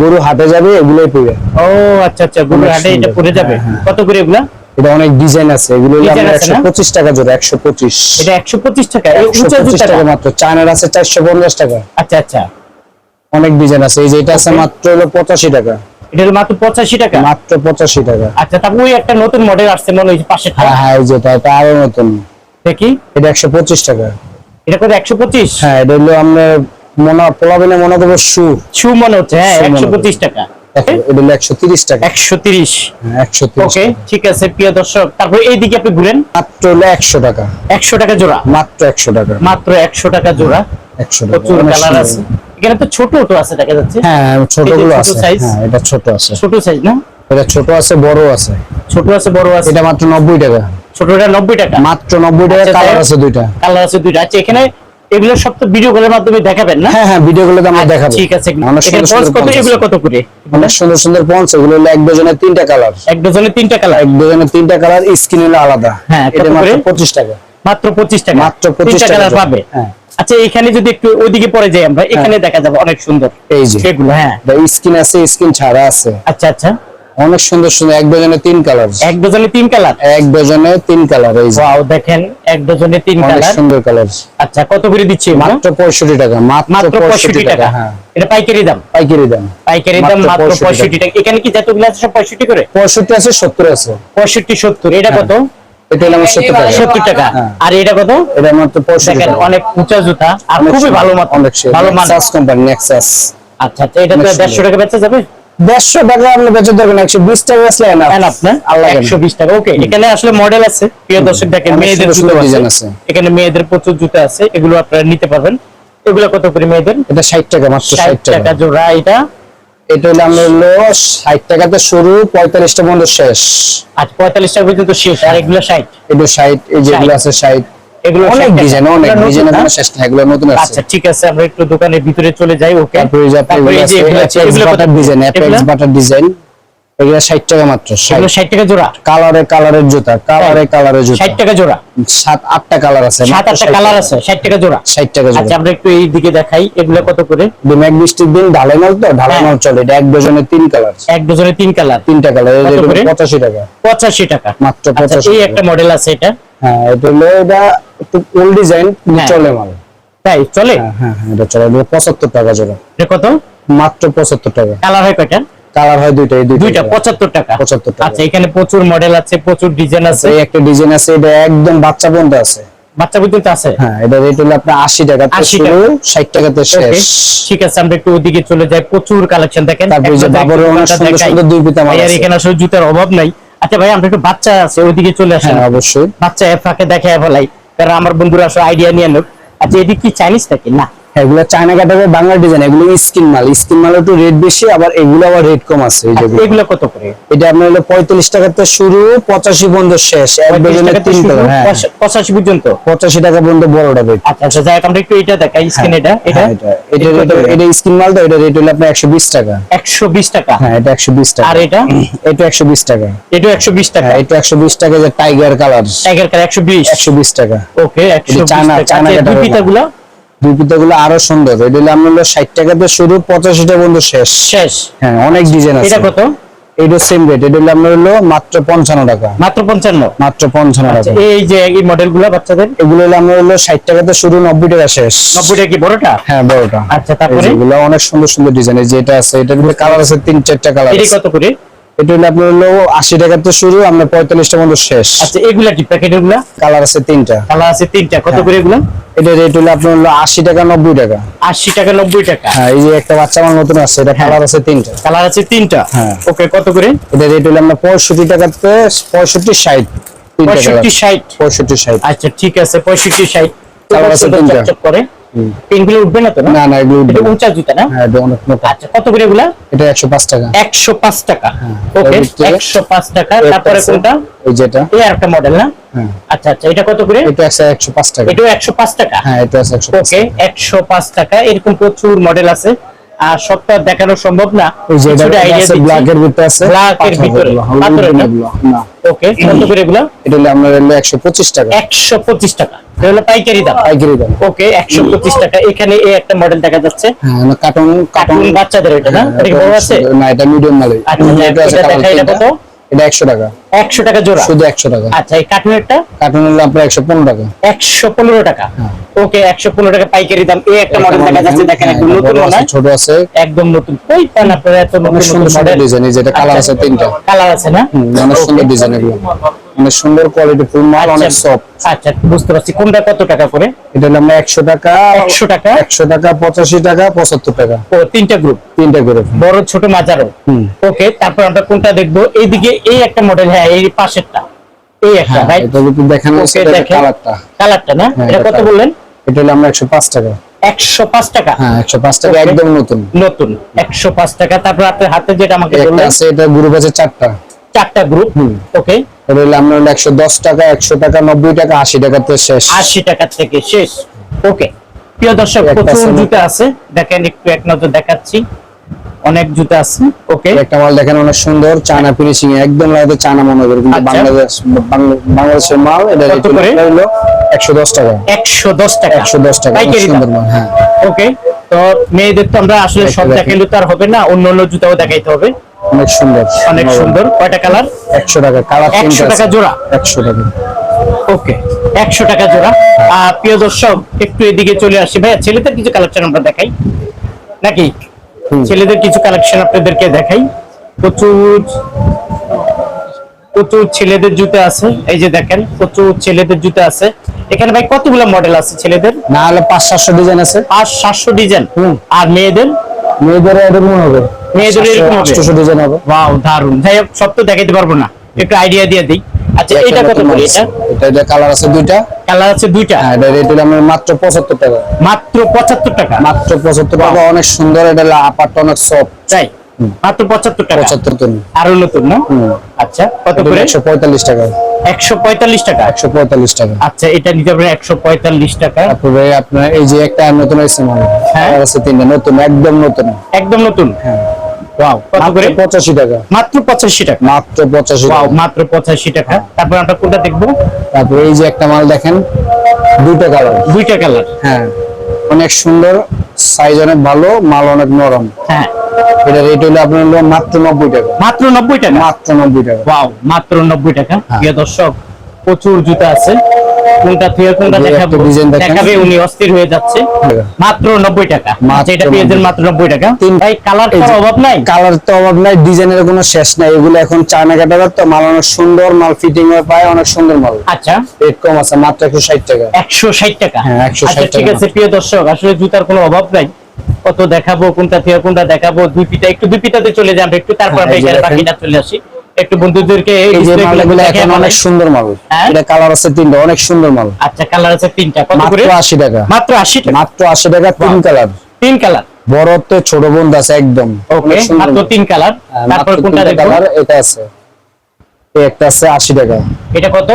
গরু হাটে যাবে এগুলোই পড়বে। ও আচ্ছা আচ্ছা অনেক হাটে এটা। পড়ে যাবে। হ্যাঁ, হ্যাঁ। কত করে এগুলা? এটা অনেক ডিজাইন আছে এগুলো? একশো পঁচিশ টাকা জোড়া একশো পঁচিশ। এটা একশো পঁচিশ টাকা? এই একশো উঁচা পঁচিশ টাকা মাত্র চায়নার আছে চারশো পঞ্চাশ টাকা। আচ্ছা আচ্ছা। অনেক ডিজাইন আছে এই যে এটা আছে মাত্র হলো পঁচাশি টাকা। এটা মাত্র পঁচাশি টাকা? মাত্র পঁচাশি টাকা। আচ্ছা তারপর ওই একটা নতুন মডেল আসছে মনে হয় পাশে হ্যাঁ হ্যাঁ এই যেটা এটা আরও নতুন। দেখি এটা একশো পঁচিশ টাকা। এটা কত একশো পঁচিশ? হ্যাঁ এটা হলো আমরা মনে পোলাবিনে মনে করব শু শু মনে হচ্ছে হ্যাঁ একশো পঁচিশ টাকা। দেখো, এটা হলো একশো তিরিশ টাকা। একশো তিরিশ। হ্যাঁ, একশো তিরিশ ওকে ঠিক আছে প্রিয় দর্শক তারপর এইদিকে আপনি ঘুরেন। মাত্র একশো টাকা। একশো টাকা জোড়া? মাত্র একশো টাকা। মাত্র একশো টাকা জোড়া। একশো টাকা। প্রচুর অনেক কালার সুন্দর। আছে। এখানে তো ছোট ছোট আছে দেখা যাচ্ছে। হ্যাঁ আছে। হ্যাঁ এটা ছোট আছে। ছোট সাইজ না? এটা ছোট আছে বড় আছে। ছোট আছে বড় আছে। এটা মাত্র নব্বই টাকা। ছোটটা নব্বই টাকা। মাত্র নব্বই টাকা আচ্ছা, কালার আছে দুইটা। কালার আছে দুইটা। আচ্ছা এখানে এগুলো সব তো ভিডিও কলের মাধ্যমে দেখাবেন না? হ্যাঁ হ্যাঁ ভিডিও গুলো আমরা আচ্ছা, দেখাবো। ঠিক আছে। কত এগুলো কত করে? অনেক সুন্দর সুন্দর পঞ্চ এগুলো হলো এক ডজনের তিনটা কালার এক ডজনে তিনটা কালার এক ডজনের তিনটা কালার স্কিন হলো আলাদা। হ্যাঁ, এটা মাত্র করে? পঁচিশ টাকা। মাত্র পঁচিশ টাকা। মাত্র 25 টাকা কালার পাবে। হ্যাঁ। আচ্ছা এখানে যদি একটু ওইদিকে পরে যাই আমরা এখানে দেখা যাবে অনেক সুন্দর এই যে। সেগুলো হ্যাঁ। স্কিন আছে স্কিন ছাড়া আছে। আচ্ছা আচ্ছা। অনেক সুন্দর সুন্দর এক ডজনে তিন কালার এক ডজনে তিন কালার এক ডজনে তিন কালার এই ওয়াও দেখেন এক ডজনে তিন কালার সুন্দর কালার আচ্ছা কত করে দিচ্ছি? মাত্র পঁয়ষট্টি টাকা মাত্র মাত্র পঁয়ষট্টি পঁয়ষট্টি টাকা। টাকা হ্যাঁ। এটা পাইকারি দাম? পাইকারি দাম। পাইকারি দাম মাত্র মাত্র 65 টাকা। এখানে কি যতগুলো আছে সব পঁয়ষট্টি করে? পঁয়ষট্টি আছে সত্তর আছে। পঁয়ষট্টি সত্তর। এটা কত? এটা হলো আমার সত্তর টাকা। সত্তর টাকা। হ্যাঁ। আর এটা কত? এটা মাত্র পঁয়ষট্টি দেখেন টাকা। অনেক উঁচা জুতা। আর খুবই ভালো অনেক ভালো মান কোম্পানি নেক্সাস আচ্ছা আচ্ছা এটা তো অনেক সুন্দর। দেড়শো টাকা বেচা যাবে? দেড়শো টাকা আপনি বেচে দেবেন একশো বিশ টাকা না? আল্লাহ জানে। 120 টাকা ওকে এখানে আসলে মডেল আছে প্রিয় দর্শক দেখেন মেয়েদের জুতো আছে। এখানে মেয়েদের প্রচুর জুতো আছে এগুলো আপনারা নিতে পারবেন। এগুলো কত করে মেয়েদের? এটা ষাট টাকা মাত্র ষাট টাকা। জোড়া এটা। এটা হলো আমরা হলো ষাট টাকাতে শুরু পঁয়তাল্লিশটা পর্যন্ত শেষ। আজ পঁয়তাল্লিশ টাকা পর্যন্ত শেষ আর এগুলো ষাট। ষাট এই যেগুলো আছে ষাট। এগুলো অনেক ডিজাইন অনেক ডিজাইন? শেষ না এগুলো নতুন আছে। আচ্ছা ঠিক আছে আমরা একটু দোকানের ভিতরে চলে যাই ওকে? তারপরে এই যে এগুলো butter design apex butter design এগুলো? ষাট টাকা মাত্র এগুলো ষাট টাকা জোড়া? কালারে কালারের জুতা কালারে কালারের জুতা। ষাট টাকা জোড়া? সাত আটটা কালার আছে সাত আটটা কালার আছে ষাট টাকা জোড়া? ষাট টাকা আচ্ছা আমরা একটু এই দিকে দেখাই এগুলো কত করে? ম্যাগ বৃষ্টির দিন ঢালাই মাল তো? ঢালাই হ্যাঁ। মাল চলে এটা এক ডজনে তিন কালার। এক ডজনে তিন কালার। তিনটা কালার কত করে? পঁচাশি টাকা। পঁচাশি টাকা। মাত্র আচ্ছা 85 এই একটা মডেল আছে এটা। হ্যাঁ এটা হলো এটা একটু ওল্ড ডিজাইন হ্যাঁ। চলে মাল। তাই? চলে? হ্যাঁ হ্যাঁ এটা চলে এটা পঁচাত্তর টাকা জোড়া। এটা কত? মাত্র পঁচাত্তর টাকা। কালার হয় কয়টা? কালার হয় দুইটা এই দুইটা colour। পঁচাত্তর টাকা। 75 টাকা। আচ্ছা এখানে প্রচুর মডেল আছে প্রচুর ডিজাইন আছে। এই একটা ডিজাইন আছে এটা একদম বাচ্চা পর্যন্ত আছে। বাচ্চা পর্যন্ত আছে? হ্যাঁ এটা রেট হলো আপনার আশি টাকা 80 শুরু ষাট টাকাতে শেষ। ঠিক আছে আমরা একটু ওদিকে চলে যাই। প্রচুর কালেকশন দেখেন। তারপরে যে একটা বাবরের অনেক সুন্দর সুন্দর দুই পিতা মাল আর আছে। এখানে আসলে জুতার অভাব নাই। আচ্ছা ভাই আমরা একটু বাচ্চা আছে ওইদিকে চলে আসে হ্যাঁ অবশ্যই। বাচ্চা ফাঁকে দেখে ফেলাই কারণ আমার বন্ধুরা আসলে আইডিয়া নিয়ে নেব আচ্ছা এদিক কি চাইনিজ নাকি? না। এগুলো চায়না কাটাবে বাংলা ডিজাইন এগুলো স্কিন মাল। স্কিন মাল একটু রেট বেশি আবার এগুলো আবার রেট কম আছে আচ্ছা, এগুলো কত করে? এটা আপনার হলো পঁয়তাল্লিশ টাকাতে শুরু পঁচাশি পর্যন্ত শেষ। এক ডজনে তিন কালার হ্যাঁ। পঁচা- পঁচাশি পর্যন্ত? পঁচাশি টাকা পর্যন্ত বড়টা রেট আচ্ছা আচ্ছা যাই আমরা একটু এটা দেখাই স্ক্রিন এটা। এটা? হ্যাঁ, এটা এটা স্কিন মাল তো এটা রেট হলো আপনার একশো বিশ টাকা। একশো বিশ টাকা? হ্যাঁ এটা একশো বিশ টাকা। আর এটা? এটা একশো বিশ টাকা। এটা একশো বিশ টাকা? হ্যাঁ এটা একশো বিশ টাকা যে টাইগার কালার টাইগার কার একশো বিশ? একশো বিশ টাকা। ওকে একশো বিশ চায়না- টাকা। চায়না কাটার দুই পিতাগুলো আরও সুন্দর। এটা হলো হলো ষাট টাকাতে শুরু পঁচাশি টাকা পর্যন্ত শেষ। শেষ। হ্যাঁ অনেক ডিজাইন আছে। এটা কত? এটা সেম রেট এটা হলো আপনার হলো মাত্র পঞ্চান্ন টাকা। মাত্র পঞ্চান্ন? মাত্র পঞ্চান্ন আচ্ছা টাকা। এই যে এই মডেলগুলো বাচ্চাদের? এগুলো হলো আপনার হলো ষাট টাকাতে শুরু নব্বই টাকা শেষ। নব্বই টাকা কি বড়টা? হ্যাঁ বড়টা। আচ্ছা তারপরে? এগুলো অনেক সুন্দর সুন্দর ডিজাইন যেটা আছে এটার ভিতরে কালার আছে তিন চারটা কালার কত করে? এটা হলো আপনার হলো আশি টাকাতে শুরু আমরা পঁয়তাল্লিশটা পর্যন্ত শেষ। আচ্ছা এগুলা কি প্যাকেটেরগুলা কালার আছে তিনটা। কালার আছে তিনটা কত হ্যাঁ। করে এগুলা? এটা রেট হলো আপনার হলো আশি টাকা নব্বই টাকা। আশি টাকা নব্বই টাকা? হ্যাঁ এই যে একটা বাচ্চা আমার নতুন আছে এটা কালার আছে তিনটা। কালার আছে তিনটা? হ্যাঁ। ওকে কত করে? এটা রেট হলো আমরা পঁয়ষট্টি টাকাতে পঁয়ষট্টি ষাট। পঁয়ষট্টি ষাট। পঁয়ষট্টি ষাট। আচ্ছা ঠিক আছে পঁয়ষট্টি ষাট। কালার আছে তিনটা। করে। পেনগুলো উঠবে না তো না? না এগুলো উঠবে। উঁচা জুতা না? হ্যাঁ এটা অনেক মোটা। আচ্ছা কত করে এগুলা? এটা একশো পাঁচ টাকা। একশো পাঁচ টাকা। ওকে এর ভিতরে একশো পাঁচ টাকা। একটা তারপরে কোনটা? ওই যেটা এই আর একটা মডেল না? হ্যাঁ। আচ্ছা আচ্ছা এটা কত করে? এটা আছে একশো পাঁচ টাকা। এটাও একশো পাঁচ টাকা? হ্যাঁ এটা আছে একশো পাঁচ ওকে একশো পাঁচ টাকা। এরকম প্রচুর মডেল আছে। আর সবটা দেখানো সম্ভব না। কিছুটা ব্ল্যাক এর ভিতরে আছে। এর ভিতরে? ওকে কত করে এগুলো? এটা হলো 125 টাকা। একশো পঁচিশ টাকা। এটা হলো পাইকারি দাম। পাইকারি দাম। ওকে একশো পঁচিশ টাকা। এখানে এই একটা মডেল দেখা যাচ্ছে। হ্যাঁ কার্টুন কার্টুন বাচ্চাদের এটা না? এটা বড় আছে? না এটা মিডিয়াম মাল আচ্ছা, এটা এটা। কত? এটা 100 টাকা। একশো টাকা জোড়া? শুধু 100 টাকা। আচ্ছা এই কার্টুনেরটা কার্টুনের আপনার 115 টাকা। একশো পনেরো টাকা? হ্যাঁ। ওকে একশো পনেরো টাকা পাইকারি দাম। এই একটা মডেল দেখা যাচ্ছে দেখেন একদম হ্যাঁ, নতুন হয়। ছোট আছে। একদম নতুন। কই পান আপনারা এত নতুন মডেল ডিজাইন এই যে কালার আছে তিনটা। কালার আছে না? অনেক সুন্দর ডিজাইন এগুলো। অনেক সুন্দর কোয়ালিটি ফুল মাল অনেক আচ্ছা, সফট আচ্ছা বুঝতে পারছি। কোনটা কত টাকা করে? এটা হলো আমরা 100 টাকা 100 টাকা? 100 টাকা 85 টাকা 75 টাকা। ও তিনটা গ্রুপ তিনটা করে বড় ছোট মাঝারো। ওকে তারপর আমরা কোনটা দেখব? এইদিকে এই একটা মডেল হ্যাঁ এই পাশেরটা। এই একটা হ্যাঁ রাইট এটা যদি দেখানো হচ্ছে এটা কালারটা কালারটা না? হ্যাঁ, এটা কত বললেন? এটা হলো আমরা 105 টাকা। একশো পাঁচ টাকা? হ্যাঁ 105 টাকা একদম নতুন। নতুন। একশো পাঁচ টাকা তারপর আপনার হাতে যেটা আমাকে বললেন? আছে এটা গ্রুপ আছে চারটা। চারটা গ্রুপ। ওকে। এটা হলো আমরা 110 টাকা 100 টাকা 90 টাকা 80 টাকাতে শেষ। আশি টাকা থেকে শেষ। ওকে প্রিয় দর্শক প্রচুর জুতা আছে। দেখেন একটু এক নজর দেখাচ্ছি। অনেক জুতা আছে। ওকে একটা মাল দেখেন অনেক সুন্দর। চায়না ফিনিশিং একদম লাগে চায়না মনে হবে কিন্তু আচ্ছা। বাংলাদেশ বাংলাদেশের মাল। এটা কত করে? হলো 110 টাকা। একশো দশ টাকা। 110 টাকা সুন্দর মাল হ্যাঁ। ওকে তো মেয়েদের তো আমরা আসলে সব দেখাইলে তো আর হবে না অন্য অন্য জুতাও দেখাইতে হবে। অনেক সুন্দর। অনেক সুন্দর। কয়টা কালার? 100 টাকা কালার 100 টাকা জোড়া? 100 টাকা। ওকে একশো টাকা জোড়া। আর প্রিয় দর্শক একটু এদিকে চলে আসি। ভাইয়া ছেলেদের কিছু কালেকশন আমরা দেখাই? নাকি? ছেলেদের কিছু কালেকশন আপনাদেরকে দেখাই। প্রচুর প্রচুর ছেলেদের জুতো আছে। এই যে দেখেন প্রচুর ছেলেদের জুতো আছে। এখানে ভাই কতগুলো মডেল আছে ছেলেদের? না হলে 5 700 ডিজাইন আছে। পাঁচ সাতশো ডিজাইন। আর মেয়েদের? মেয়েদের এরকম হবে। মেয়েদের এরকম হবে? 800 ডিজাইন হবে। ওয়াও দারুণ যাই হোক সব তো দেখাইতে পারব না। একটু আইডিয়া দিয়ে দিই। আচ্ছা এটা কত করে এটা? এটা এটা কালার আছে দুইটা? কালার আছে দুইটা? হ্যাঁ এটা রেট হলো আমরা মাত্র 75 টাকা। মাত্র টাকা? মাত্র 75 টাকা অনেক সুন্দর এটা আপারটা অনেক সফট তাই? মাত্র পঁচাত্তর টাকা? 75 টন আরও নতুন না? আচ্ছা কত করে? 145 টাকা। একশো পঁয়তাল্লিশ টাকা? 145 টাকা। আচ্ছা এটা নিতে পারেন একশো পঁয়তাল্লিশ টাকা। তারপরে আপনার এই যে একটা নতুন হ্যাঁ। আর আছে তিনটা নতুন একদম নতুন। একদম নতুন? হ্যাঁ। ওয়াও কত করে? 85 টাকা। মাত্র পঁচাশি টাকা। মাত্র 85 ওয়াও মাত্র পঁচাশি টাকা। তারপর আমরা কোনটা দেখব? তারপরে এই যে একটা মাল দেখেন দুইটা কালার দুইটা কালার হ্যাঁ অনেক সুন্দর সাইজ অনেক ভালো মাল অনেক নরম। হ্যাঁ। এটা রেট হলো আপনার হলো মাত্র 90 টাকা। মাত্র নব্বই টাকা? মাত্র 90 টাকা। ওয়াও মাত্র নব্বই টাকা। হ্যাঁ। প্রিয় দর্শক প্রচুর জুতা আছে। কোনটা কোনটা দেখাবো। দেখাবে উনি অস্থির হয়ে যাচ্ছে। মাত্র নব্বই টাকা। মাত্র আচ্ছা এটা 90 মাত্র নব্বই টাকা। ভাই কালার যে- অভাব নাই? কালার তো অভাব নাই ডিজাইনের কোনো শেষ নাই। এগুলো এখন চায়না তো মাল অনেক সুন্দর মাল ফিটিং হয়ে পায় অনেক সুন্দর মাল। আচ্ছা। রেট কম আছে মাত্র 160 টাকা। একশো ষাট টাকা? হ্যাঁ, 160 আচ্ছা ঠিক আছে প্রিয় দর্শক আসলে জুতার কোনো অভাব নাই। কত দেখাবো কোনটা থেকে কোনটা দেখাবো দুই পিটা একটু দুই পিটাতে চলে যাব একটু তারপর হ্যাঁ, আমরা। বাকিটা চলে আসি। একটু বন্ধুদেরকে এই মালগুলো এখন অনেক সুন্দর মাল। হ্যাঁ? এটা কালার আছে তিনটা অনেক সুন্দর মাল। আচ্ছা কালার আছে তিনটা। কত করে? মাত্র 80 টাকা। মাত্র আশি টাকা। মাত্র 80 টাকা তিন কালার তিন কালার বড় তো ছোট বন্ধু আছে একদম। ওকে মাত্র তিন কালার হ্যাঁ, তারপর কোনটা কালার এটা আছে। একটা আছে 80 টাকা। এটা কত?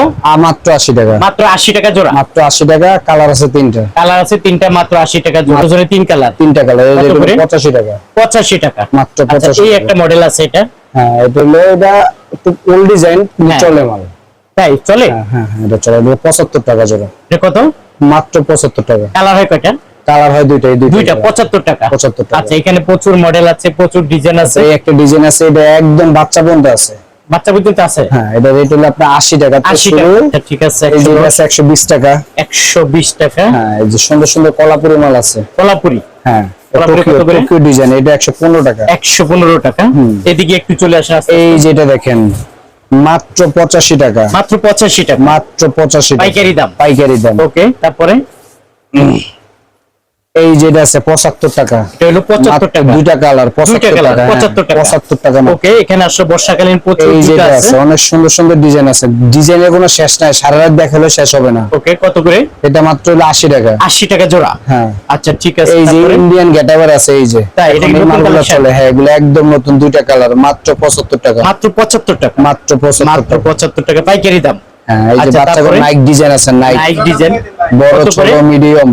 মাত্র 80 টাকা। মাত্র আশি টাকা জোড়া? মাত্র 80 টাকা কালার আছে তিনটা। কালার আছে তিনটা মাত্র আশি টাকা জোড়া। তিন কালার। তিনটা কালার এই কত রেট করে? 85 টাকা। পঁচাশি টাকা। মাত্র আচ্ছা 85 এই একটা মডেল আছে এটা? হ্যাঁ এটা হলো এটা একটু ওল্ড ডিজাইন হ্যাঁ। চলে মাল। তাই চলে? হ্যাঁ হ্যাঁ হ্যাঁ, এটা চলে এটা 75 টাকা জোড়া। এটা কত? মাত্র 75 টাকা। কালার হয় কয়টা? কালার হয় দুইটা এই দুইটা। দুইটা colour। পঁচাত্তর টাকা। 75 টাকা। আচ্ছা এখানে প্রচুর মডেল আছে প্রচুর ডিজাইন আছে। একটা ডিজাইন আছে এটা একদম বাচ্চা বন্ধু আছে। বাচ্চা পর্যন্ত আছে? হ্যাঁ এটা রেট হলো আপনার 80 টাকা। ঠিক আছে এই যে আছে 120 টাকা। একশো বিশ টাকা। হ্যাঁ এই যে সুন্দর সুন্দর কলাপুরি মাল আছে। কলাপুরি? হ্যাঁ ডিজাইন এটা 115 টাকা। একশো পনেরো টাকা। হুম। এদিকে একটু চলে আসে এই যেটা দেখেন মাত্র 85 টাকা। মাত্র পঁচাশি টাকা। মাত্র 85 পাইকারি দাম। পাইকারি দাম। ওকে তারপরে? এই যেটা আছে 75 টাকা। এটা হলো পঁচাত্তর মাত্র টাকা। দুইটা কালার 75 টাকা পঁচাত্তর টাকা। 75 টাকা ওকে এখানে আসলে বর্ষাকালীন প্রচুর এই যেটা আছে। অনেক সুন্দর সুন্দর ডিজাইন আছে। ডিজাইনের কোনো শেষ নাই সারা রাত দেখালে শেষ হবে না। ওকে কত করে? এটা মাত্র হলো 80 টাকা। আশি টাকা জোড়া? হ্যাঁ। আচ্ছা ঠিক আছে এই যে ইন্ডিয়ান গেটাবার আছে এই যে। তাই, এটা এখন কি এই মালগুলো চলে হ্যাঁ এগুলো একদম নতুন দুইটা কালার মাত্র 75 টাকা। মাত্র পঁচাত্তর টাকা? মাত্র 75 মাত্র টাকা। পঁচাত্তর টাকা পাইকারি দাম। হ্যাঁ এই যে আচ্ছা, বাচ্চাদের নাইক ডিজাইন আছে নাইক নাইক ডিজাইন বড় ছোট মিডিয়াম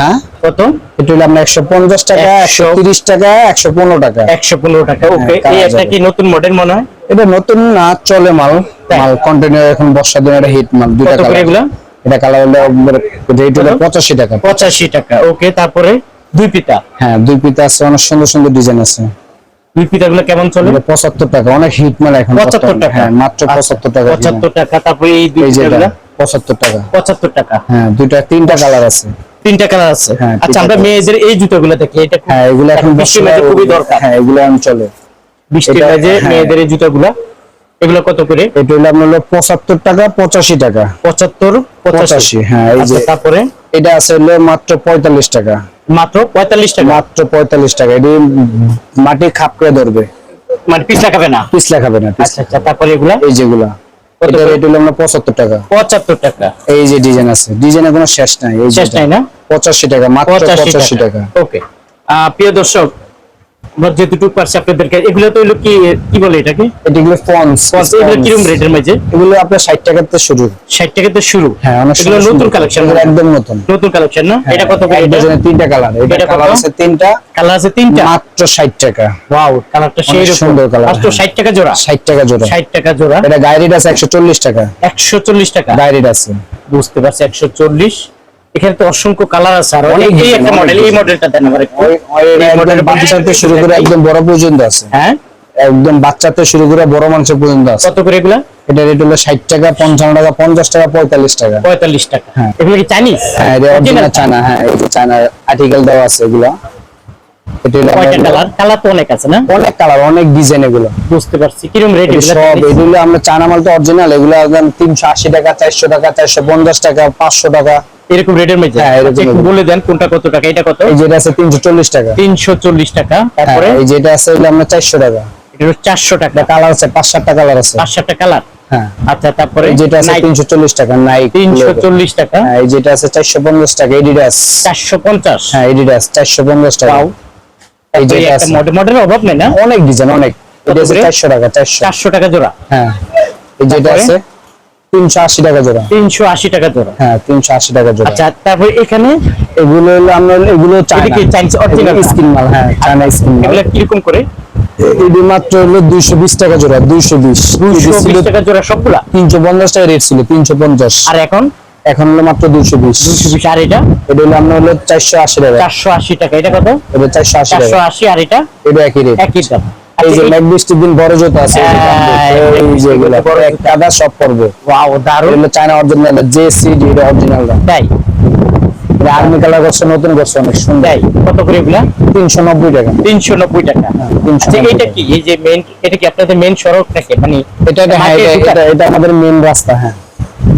হ্যাঁ? কত? এটা হলো আপনার একশো পঞ্চাশ টাকা টাকা একশো পনেরো টাকা। একশো পনেরো টাকা ওকে এই একটা কি নতুন মডেল মনে হয়? এটা নতুন না চলে মাল? মাল কন্টেনার এখন বর্ষার দিনে এটা হিট মাল দুইটা কালার এটা কালার হলো রেট হলো কত? পঁচাশি টাকা। পঁচাশি টাকা ওকে তারপরে দুই পিতা? হ্যাঁ দুই পিতা আছে অনেক সুন্দর সুন্দর ডিজাইন আছে। দুই পিতা গুলো কেমন চলে? এগুলো পঁচাত্তর টাকা অনেক হিট মাল এখন পঁচাত্তর বর্তমানে। টাকা। হ্যাঁ মাত্র পঁচাত্তর টাকা। পঁচাত্তর টাকা তারপরে এই দুই পঁচাত্তর টাকা। পঁচাত্তর টাকা। হ্যাঁ দুইটা তিনটা কালার আছে। তিনটা কালার আছে। হ্যাঁ, আচ্ছা আমরা মেয়েদের এই জুতোগুলো দেখি এটা হ্যাঁ এগুলো এখন বৃষ্টির মাঝে খুবই দরকার। হ্যাঁ এগুলো এখন চলে। মাঝে হ্যাঁ। মেয়েদের এই জুতোগুলো এগুলো কত করে? এটা হলো আপনার হলো পঁচাত্তর টাকা পঁচাশি টাকা। পঁচাত্তর পঁচাশি। পঁচাশি হ্যাঁ এই যে আচ্ছা, তারপরে? এটা আছে হলো মাত্র পঁয়তাল্লিশ টাকা। মাত্র পঁয়তাল্লিশ টাকা? মাত্র পঁয়তাল্লিশ টাকা। এটি মাটি খাপ করে ধরবে। মানে পিছলা খাবে না? পিছলা খাবে না। আচ্ছা আচ্ছা তারপরে এগুলা? এই যেগুলা। এটা? রেট হলো আমরা পঁচাত্তর টাকা। পঁচাত্তর টাকা। এই যে ডিজাইন আছে ডিজাইনের কোনো শেষ নাই এই শেষ নাই না? পঁচাশি টাকা মাত্র পঁচাশি পঁচাশি টাকা। টাকা। ওকে প্রিয় দর্শক আমরা যেটুকু পারছি আপনাদেরকে এগুলো তো হইল কি কি বলে এটাকে? এগুলো ফন্স এগুলো কীরকম রেটের মাঝে? এগুলো আপনার ষাট টাকাতে শুরু। ষাট টাকাতে শুরু? হ্যাঁ এগুলো নতুন কালেকশন এগুলো একদম নতুন। নতুন কালেকশন না? এটা কত করে এটা? ডজনে তিনটা কালার এটা কালার আছে তিনটা। কালার আছে তিনটা? মাত্র ষাট টাকা। ওয়াও কালারটা সেই অনেক সুন্দর colour, মাত্র হ্যাঁ। 60 টাকা জোড়া? ষাট টাকা জোড়া। 60 টাকা জোড়া। এটা গাইরিড আছে একশো চল্লিশ টাকা। 140 টাকা? গাইরিড আছে। বুঝতে পারছি 140 এখানে তো অসংখ্য কালার আছে আর অনেক এই একটা মডেল এই মডেলটা দেন আমার একটু। এই মডেলের বাকি থেকে শুরু করে একদম বড় পর্যন্ত আছে। হ্যাঁ? একদম বাচ্চা থেকে শুরু করে বড় মানুষ পর্যন্ত আছে। কত করে এগুলা? এটা রেট হলো ষাট টাকা পঞ্চান্ন টাকা পঞ্চাশ টাকা পঁয়তাল্লিশ টাকা। 45 টাকা। হ্যাঁ। এগুলো কি চাইনিজ হ্যাঁ এটা অরিজিনাল চায়না হ্যাঁ এই যে চায়না আর্টিকেল দেওয়া আছে এগুলো এটা হলো কয়টা আপনার- কালার কালার তো অনেক আছে না? অনেক কালার অনেক ডিজাইন এগুলো। বুঝতে পারছি। কীরকম রেট সব এগুলো আমরা চায়না মাল তো অরিজিনাল এগুলো একদম তিনশো আশি টাকা চারশো টাকা চারশো পঞ্চাশ টাকা পাঁচশো টাকা। এরকম রেটের মধ্যে? হ্যাঁ, এরকম আচ্ছা, একটু rate। বলে দেন কোনটা কত টাকা এটা কত? এই যেটা আছে তিনশো চল্লিশ টাকা। 340 টাকা। হ্যাঁ তারপরে? এই যেটা আছে আমরা টাকা। এটা 400 টাকা। কালার আছে সাতটা কালার আছে। পাঁচ সাতটা কালার হ্যাঁ। আচ্ছা তারপরে? যেটা আছে Nike, তিনশো চল্লিশ টাকা নাইক 340 টাকা। হ্যাঁ এই যেটা আছে চারশো পঞ্চাশ টাকা এডিডাস 450 হ্যাঁ এডিডাস চারশো পঞ্চাশ টাকা। Wow. এই এই যেটা একটা আছে। মডেল মডেলের অভাব নেই না? অনেক ডিজাইন অনেক। এটা আছে করে? চারশো টাকা চারশো। 400 টাকা জোড়া। হ্যাঁ। এই? আছে তিনশো আশি টাকা জোড়া। 380 টাকা জোড়া। হ্যাঁ টাকা জোড়া। আচ্ছা তারপরে এখানে? এগুলো হলো আমরা এগুলো চায়না। কি স্কিন মাল হ্যাঁ চায়না স্কিন মাল। এগুলা করে? এটি মাত্র হলো দুইশো বিশ টাকা জোড়া দুইশো বিশ। 220 টাকা জোড়া সবগুলা? তিনশো পঞ্চাশ টাকা রেট ছিল তিনশো পঞ্চাশ। আর এখন? এখন হলো মাত্র দুইশো বিশ। 220 আর এটা? এটা হলো আমরা হলো চারশো আশি টাকা। 480 টাকা এটা কত? এটা চারশো আশি টাকা। 480 আর এটা? এটা একই রেট একই দাম। এই যে মেঘ বৃষ্টির দিন বড় জুতো আছে এই যে হ্যাঁ, এই যে এগুলো বড় এক কাদা সব পড়বে ওয়াও দারুণ। এগুলো China original J C D এটা অরিজিনাল তাই? আর্মি কালার করছে নতুন করছে অনেক সুন্দর। কত করে এগুলা? তিনশো নব্বই টাকা। 390 টাকা। তিনশো আচ্ছা নব্বই এটা কি? এই যে মেন এটা কি আপনাদের মেন সড়ক নাকি? মানে এটা এটা হ্যাঁ? এটা এটা আমাদের মেন রাস্তা হ্যাঁ।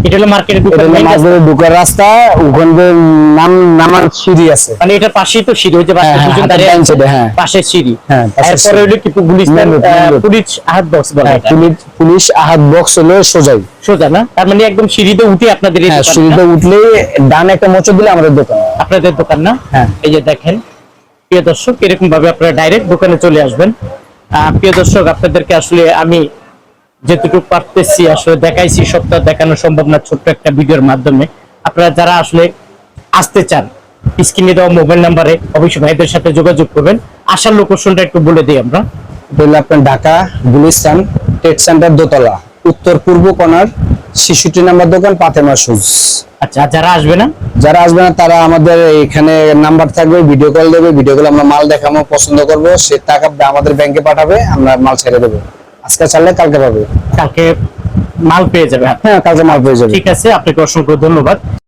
এটা হলো ঢুকার রাস্তা। মাঝে ঢুকার রাস্তা। ওখান দিয়ে নাম নামার সিঁড়ি আছে। মানে এটার পাশেই তো সিঁড়ি ওই যে হ্যাঁ, দুজন হ্যাঁ, দাঁড়িয়ে ডান আছে, side এ, হ্যাঁ। পাশের সিঁড়ি। হ্যাঁ, পাশের হলো কি police Main road, main road। Police আহাত বক্স বলে হ্যাঁ, পুলিশ পুলিশ আহাত বক্স হলো সোজাই। সোজা না? তার মানে একদম সিঁড়িতে উঠে আপনাদের হ্যাঁ সিঁড়িতে উঠলে ডান একটা দিলে আমাদের দোকান। আপনাদের দোকান না? হ্যাঁ। এই যে দেখেন প্রিয় দর্শক এরকম ভাবে আপনারা ডাইরেক্ট দোকানে চলে আসবেন। প্রিয় দর্শক আপনাদেরকে আসলে আমি যেটুকু পারতেছি আসলে দেখাইছি সপ্তাহ দেখানো সম্ভব না ছোট্ট একটা ভিডিওর মাধ্যমে। আপনারা যারা আসলে আসতে চান স্ক্রিনে দেওয়া মোবাইল নাম্বারে অবশ্যই ভাইদের সাথে যোগাযোগ করবেন। আসার লোকেশনটা একটু বলে দিই আমরা। হলো আপনার ঢাকা গুলিস্তান টেক সেন্টার দোতলা উত্তর পূর্ব কোনার শিশুটি নাম্বার দোকান পাতেমা সুজ আচ্ছা যারা আসবে না? যারা আসবে না তারা আমাদের এখানে নাম্বার থাকবে ভিডিও কল দেবে ভিডিও কল আমরা মাল দেখাবো পছন্দ করব সে টাকা আমাদের ব্যাংকে পাঠাবে আমরা মাল ছেড়ে দেবো। আজকে চাললে কালকে পাবে। কালকে মাল পেয়ে যাবে। হ্যাঁ কালকে মাল পেয়ে যাবে। ঠিক আছে আপনাকে অসংখ্য ধন্যবাদ।